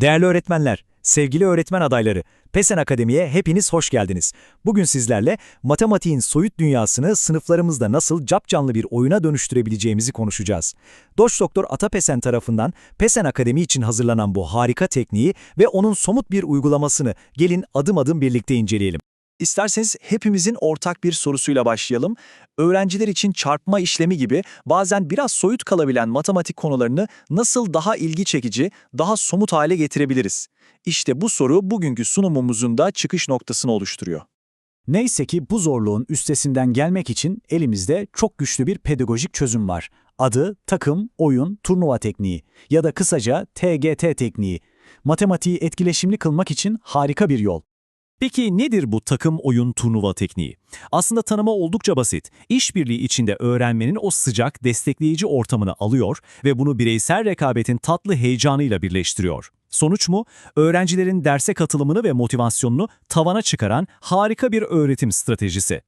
Değerli öğretmenler, sevgili öğretmen adayları, PESEN Akademi'ye hepiniz hoş geldiniz. Bugün sizlerle matematiğin soyut dünyasını sınıflarımızda nasıl capcanlı bir oyuna dönüştürebileceğimizi konuşacağız. Doç Doktor Atapesen tarafından PESEN Akademi için hazırlanan bu harika tekniği ve onun somut bir uygulamasını gelin adım adım birlikte inceleyelim. İsterseniz hepimizin ortak bir sorusuyla başlayalım. Öğrenciler için çarpma işlemi gibi bazen biraz soyut kalabilen matematik konularını nasıl daha ilgi çekici, daha somut hale getirebiliriz? İşte bu soru bugünkü sunumumuzun da çıkış noktasını oluşturuyor. Neyse ki bu zorluğun üstesinden gelmek için elimizde çok güçlü bir pedagojik çözüm var. Adı takım, oyun, turnuva tekniği ya da kısaca TGT tekniği. Matematiği etkileşimli kılmak için harika bir yol. Peki nedir bu takım oyun turnuva tekniği? Aslında tanımı oldukça basit. İşbirliği içinde öğrenmenin o sıcak, destekleyici ortamını alıyor ve bunu bireysel rekabetin tatlı heyecanıyla birleştiriyor. Sonuç mu? Öğrencilerin derse katılımını ve motivasyonunu tavana çıkaran harika bir öğretim stratejisi.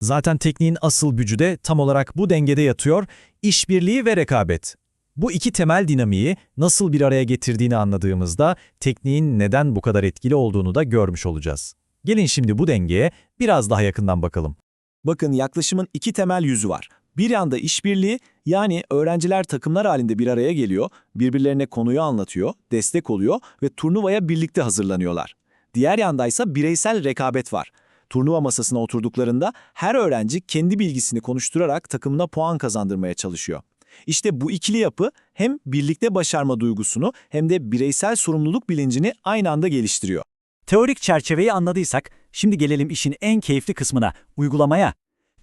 Zaten tekniğin asıl gücü de tam olarak bu dengede yatıyor, işbirliği ve rekabet. Bu iki temel dinamiği nasıl bir araya getirdiğini anladığımızda tekniğin neden bu kadar etkili olduğunu da görmüş olacağız. Gelin şimdi bu dengeye biraz daha yakından bakalım. Bakın yaklaşımın iki temel yüzü var. Bir yanda işbirliği yani öğrenciler takımlar halinde bir araya geliyor, birbirlerine konuyu anlatıyor, destek oluyor ve turnuvaya birlikte hazırlanıyorlar. Diğer yandaysa bireysel rekabet var. Turnuva masasına oturduklarında her öğrenci kendi bilgisini konuşturarak takımına puan kazandırmaya çalışıyor. İşte bu ikili yapı hem birlikte başarma duygusunu hem de bireysel sorumluluk bilincini aynı anda geliştiriyor. Teorik çerçeveyi anladıysak, şimdi gelelim işin en keyifli kısmına, uygulamaya.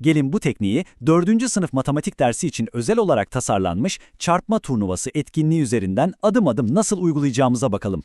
Gelin bu tekniği 4. sınıf matematik dersi için özel olarak tasarlanmış çarpma turnuvası etkinliği üzerinden adım adım nasıl uygulayacağımıza bakalım.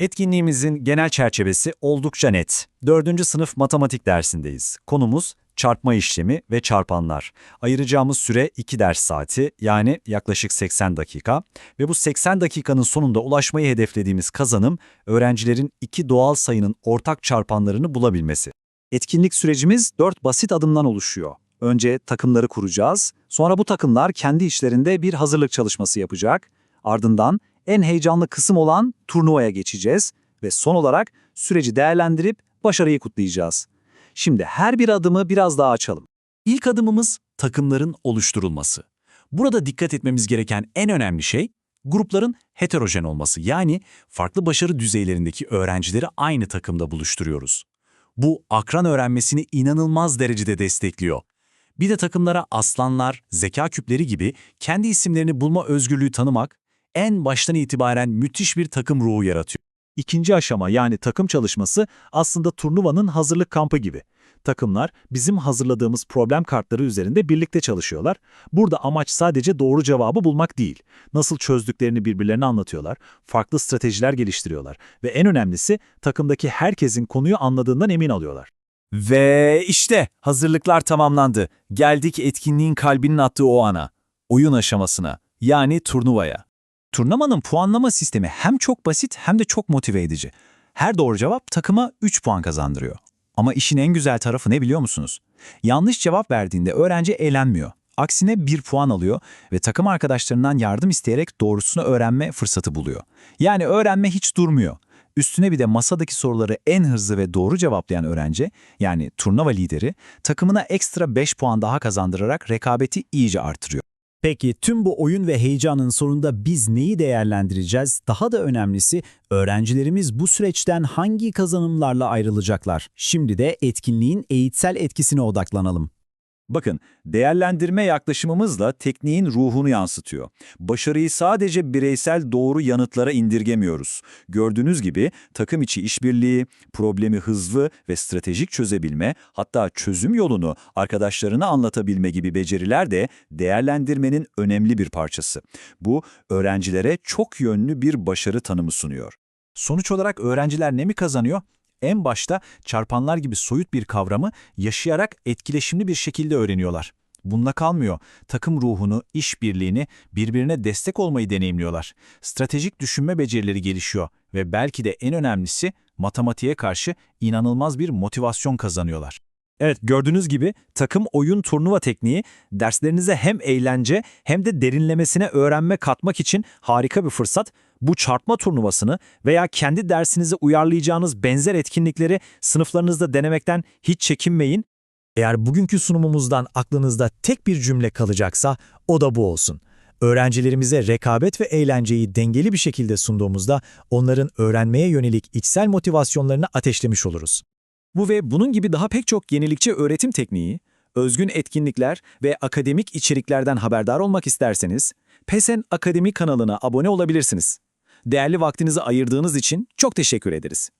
Etkinliğimizin genel çerçevesi oldukça net. 4. sınıf matematik dersindeyiz. Konumuz çarpma işlemi ve çarpanlar. Ayıracağımız süre 2 ders saati yani yaklaşık 80 dakika ve bu 80 dakikanın sonunda ulaşmayı hedeflediğimiz kazanım öğrencilerin iki doğal sayının ortak çarpanlarını bulabilmesi. Etkinlik sürecimiz dört basit adımdan oluşuyor. Önce takımları kuracağız, sonra bu takımlar kendi işlerinde bir hazırlık çalışması yapacak, ardından en heyecanlı kısım olan turnuvaya geçeceğiz ve son olarak süreci değerlendirip başarıyı kutlayacağız. Şimdi her bir adımı biraz daha açalım. İlk adımımız takımların oluşturulması. Burada dikkat etmemiz gereken en önemli şey grupların heterojen olması yani farklı başarı düzeylerindeki öğrencileri aynı takımda buluşturuyoruz. Bu akran öğrenmesini inanılmaz derecede destekliyor. Bir de takımlara aslanlar, zeka küpleri gibi kendi isimlerini bulma özgürlüğü tanımak en baştan itibaren müthiş bir takım ruhu yaratıyor. İkinci aşama yani takım çalışması aslında turnuvanın hazırlık kampı gibi. Takımlar bizim hazırladığımız problem kartları üzerinde birlikte çalışıyorlar. Burada amaç sadece doğru cevabı bulmak değil. Nasıl çözdüklerini birbirlerine anlatıyorlar, farklı stratejiler geliştiriyorlar ve en önemlisi takımdaki herkesin konuyu anladığından emin alıyorlar. Ve işte hazırlıklar tamamlandı. Geldik etkinliğin kalbinin attığı o ana. Oyun aşamasına yani turnuvaya. Turnuvanın puanlama sistemi hem çok basit hem de çok motive edici. Her doğru cevap takıma 3 puan kazandırıyor. Ama işin en güzel tarafı ne biliyor musunuz? Yanlış cevap verdiğinde öğrenci eğlenmiyor. Aksine 1 puan alıyor ve takım arkadaşlarından yardım isteyerek doğrusunu öğrenme fırsatı buluyor. Yani öğrenme hiç durmuyor. Üstüne bir de masadaki soruları en hızlı ve doğru cevaplayan öğrenci, yani turnuva lideri, takımına ekstra 5 puan daha kazandırarak rekabeti iyice artırıyor. Peki tüm bu oyun ve heyecanın sonunda biz neyi değerlendireceğiz? Daha da önemlisi öğrencilerimiz bu süreçten hangi kazanımlarla ayrılacaklar? Şimdi de etkinliğin eğitsel etkisine odaklanalım. Bakın, değerlendirme yaklaşımımızla tekniğin ruhunu yansıtıyor. Başarıyı sadece bireysel doğru yanıtlara indirgemiyoruz. Gördüğünüz gibi takım içi işbirliği, problemi hızlı ve stratejik çözebilme, hatta çözüm yolunu arkadaşlarına anlatabilme gibi beceriler de değerlendirmenin önemli bir parçası. Bu, öğrencilere çok yönlü bir başarı tanımı sunuyor. Sonuç olarak öğrenciler ne mi kazanıyor? En başta çarpanlar gibi soyut bir kavramı yaşayarak etkileşimli bir şekilde öğreniyorlar. Bununla kalmıyor. Takım ruhunu, işbirliğini, birbirine destek olmayı deneyimliyorlar. Stratejik düşünme becerileri gelişiyor ve belki de en önemlisi matematiğe karşı inanılmaz bir motivasyon kazanıyorlar. Evet gördüğünüz gibi takım oyun turnuva tekniği derslerinize hem eğlence hem de derinlemesine öğrenme katmak için harika bir fırsat. Bu çarpma turnuvasını veya kendi dersinize uyarlayacağınız benzer etkinlikleri sınıflarınızda denemekten hiç çekinmeyin. Eğer bugünkü sunumumuzdan aklınızda tek bir cümle kalacaksa o da bu olsun. Öğrencilerimize rekabet ve eğlenceyi dengeli bir şekilde sunduğumuzda onların öğrenmeye yönelik içsel motivasyonlarını ateşlemiş oluruz. Bu ve bunun gibi daha pek çok yenilikçi öğretim tekniği, özgün etkinlikler ve akademik içeriklerden haberdar olmak isterseniz, PESEN Akademi kanalına abone olabilirsiniz. Değerli vaktinizi ayırdığınız için çok teşekkür ederiz.